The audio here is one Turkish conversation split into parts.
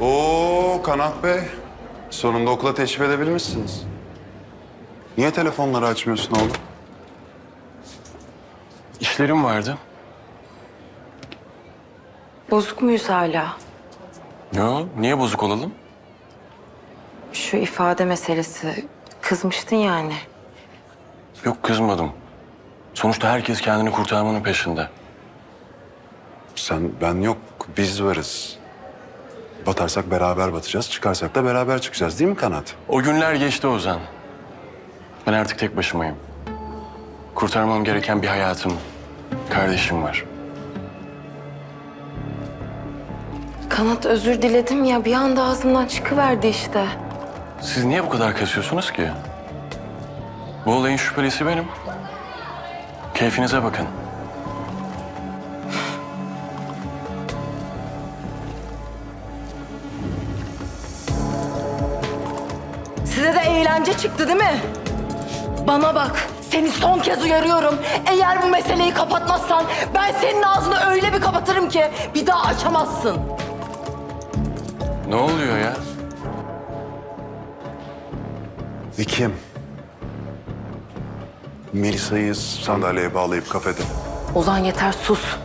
Oo Kanat Bey. Sonunda okula teşrif edebilmişsiniz. Niye telefonları açmıyorsun oğlum? İşlerim vardı. Bozuk muyuz hala? Yo, niye bozuk olalım? Şu ifade meselesi. Kızmıştın yani. Yok kızmadım. Sonuçta herkes kendini kurtarmanın peşinde. Sen, ben yok. Biz varız. Batarsak beraber batacağız, çıkarsak da beraber çıkacağız değil mi Kanat? O günler geçti Ozan. Ben artık tek başımayım. Kurtarmam gereken bir hayatım, kardeşim var. Kanat özür diledim ya bir anda ağzımdan çıkıverdi işte. Siz niye bu kadar kasıyorsunuz ki? Bu olayın şüphelisi benim. Keyfinize bakın. Eğlence çıktı değil mi? Bana bak. Seni son kez uyarıyorum. Eğer bu meseleyi kapatmazsan ben senin ağzını öyle bir kapatırım ki bir daha açamazsın. Ne oluyor ya? Kim? Melisa'yı sandalyeye bağlayıp kafede. Ozan yeter sus.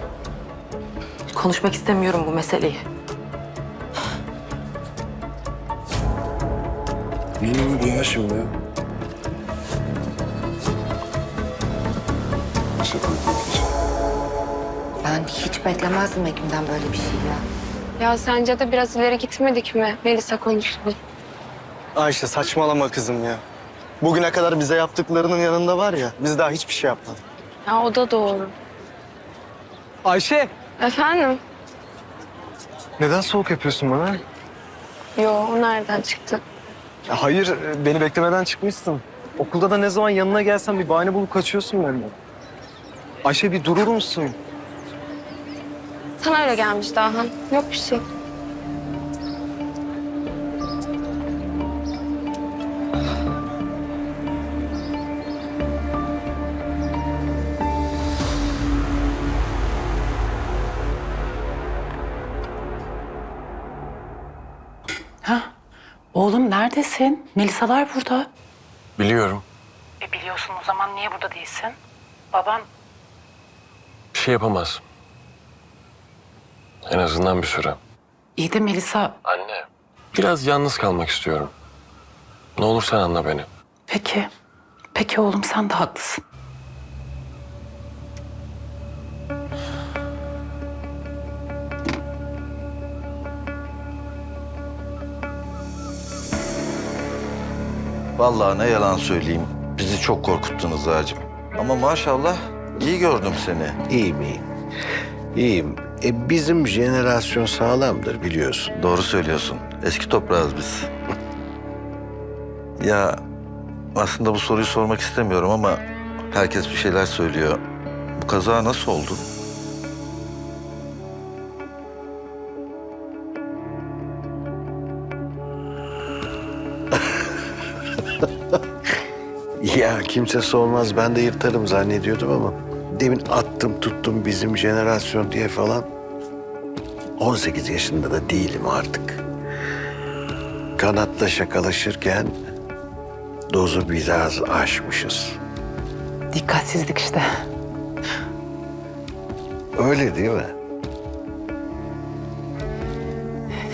Konuşmak istemiyorum bu meseleyi. Ne oldu ya şimdi? Ben hiç beklemezdim Ekim'den böyle bir şey ya. Ya sence de biraz ileri gitmedik mi Melisa konusunda? Ayşe saçmalama kızım ya. Bugüne kadar bize yaptıklarının yanında var ya, biz daha hiçbir şey yapmadık. Ya o da doğru. Ayşe! Efendim? Neden soğuk yapıyorsun bana? Yo o nereden çıktı? Ya hayır, e, beni beklemeden çıkmışsın. Okulda da ne zaman yanına gelsem bir bahane bulup kaçıyorsun benden. Ayşe bir durur musun? Sana öyle gelmiş Dahan. Yok bir şey. Oğlum neredesin? Melisalar burada. Biliyorum. E biliyorsun o zaman niye burada değilsin? Baban Bir şey yapamaz. En azından bir süre. iyi de Melisa. Anne. Biraz yalnız kalmak istiyorum. Ne olur sen anla beni. Peki. Peki oğlum sen de haklısın. Vallahi ne yalan söyleyeyim. Bizi çok korkuttun Rıza'cığım. Ama maşallah iyi gördüm seni. İyiyim iyiyim. İyiyim. E, bizim jenerasyon sağlamdır biliyorsun. Doğru söylüyorsun. Eski toprağız biz. ya aslında bu soruyu sormak istemiyorum ama herkes bir şeyler söylüyor. Bu kaza nasıl oldu? Ya kimse sormaz ben de yırtarım zannediyordum ama demin attım tuttum bizim jenerasyon diye falan. 18 yaşında da değilim artık. Kanatla şakalaşırken dozu biraz aşmışız. Dikkatsizlik işte. Öyle değil mi?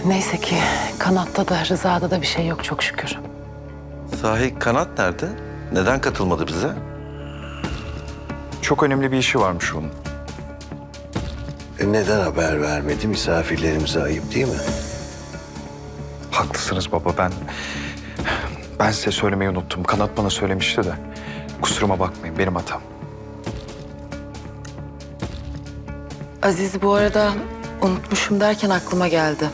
Neyse ki kanatta da Rıza'da da bir şey yok çok şükür. Sahi Kanat nerede? Neden katılmadı bize? Çok önemli bir işi varmış onun. E, neden haber vermedi? Misafirlerimize ayıp değil mi? Haklısınız baba ben... Ben size söylemeyi unuttum. Kanat bana söylemişti de. Kusuruma bakmayın benim hatam. Aziz bu arada unutmuşum derken aklıma geldi.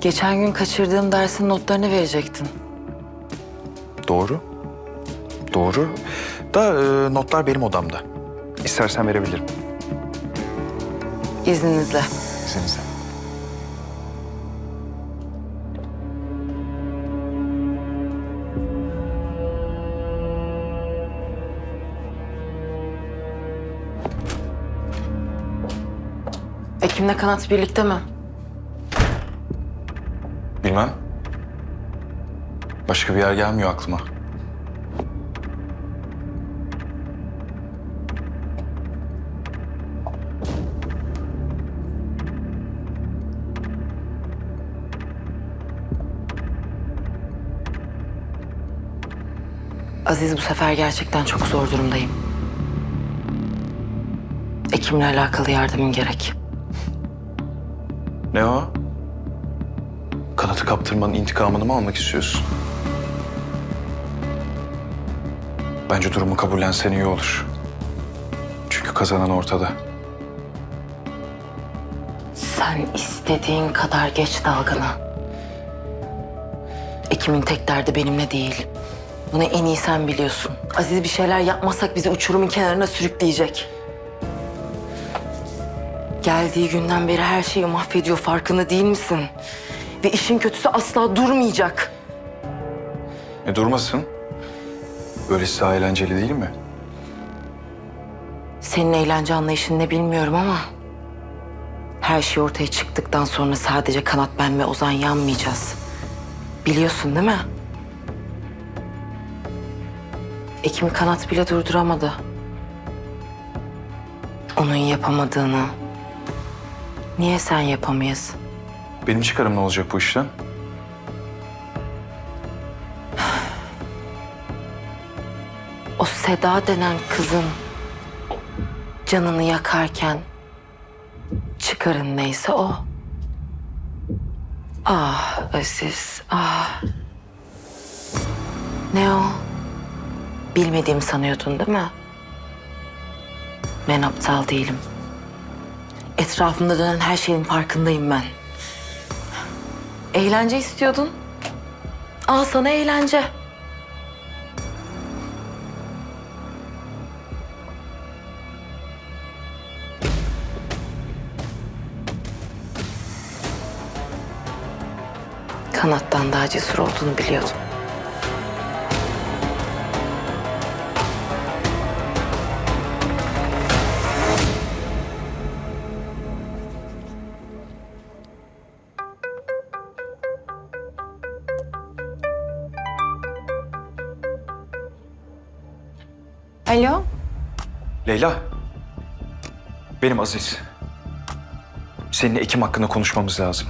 Geçen gün kaçırdığım dersin notlarını verecektin. Doğru. Doğru. Da e, notlar benim odamda. İstersen verebilirim. İzninizle. İzninizle. Ekim'le Kanat birlikte mi? Bilmem. Başka bir yer gelmiyor aklıma. Aziz bu sefer gerçekten çok zor durumdayım. Ekim'le alakalı yardımın gerek. Ne o? Kanatı kaptırmanın intikamını mı almak istiyorsun? Bence durumu kabullensen iyi olur. Çünkü kazanan ortada. Sen istediğin kadar geç dalgana. Ekim'in tek derdi benimle değil. Bunu en iyi sen biliyorsun. Aziz bir şeyler yapmazsak bizi uçurumun kenarına sürükleyecek. Geldiği günden beri her şeyi mahvediyor farkında değil misin? Ve işin kötüsü asla durmayacak. E durmasın. Böylesi daha eğlenceli değil mi? Senin eğlence anlayışın ne bilmiyorum ama... ...her şey ortaya çıktıktan sonra sadece Kanat ben ve Ozan yanmayacağız. Biliyorsun değil mi? Ekim'i Kanat bile durduramadı. Onun yapamadığını... ...niye sen yapamayasın? Benim çıkarım ne olacak bu işten? O Seda denen kızın... ...canını yakarken... ...çıkarın neyse o. Ah Aziz, ah. Ne o? Bilmediğimi sanıyordun değil mi? Ben aptal değilim. Etrafımda dönen her şeyin farkındayım ben. Eğlence istiyordun. Al sana eğlence. Kanattan daha cesur olduğunu biliyordum. Alo? Leyla. Benim Aziz. Seninle Ekim hakkında konuşmamız lazım.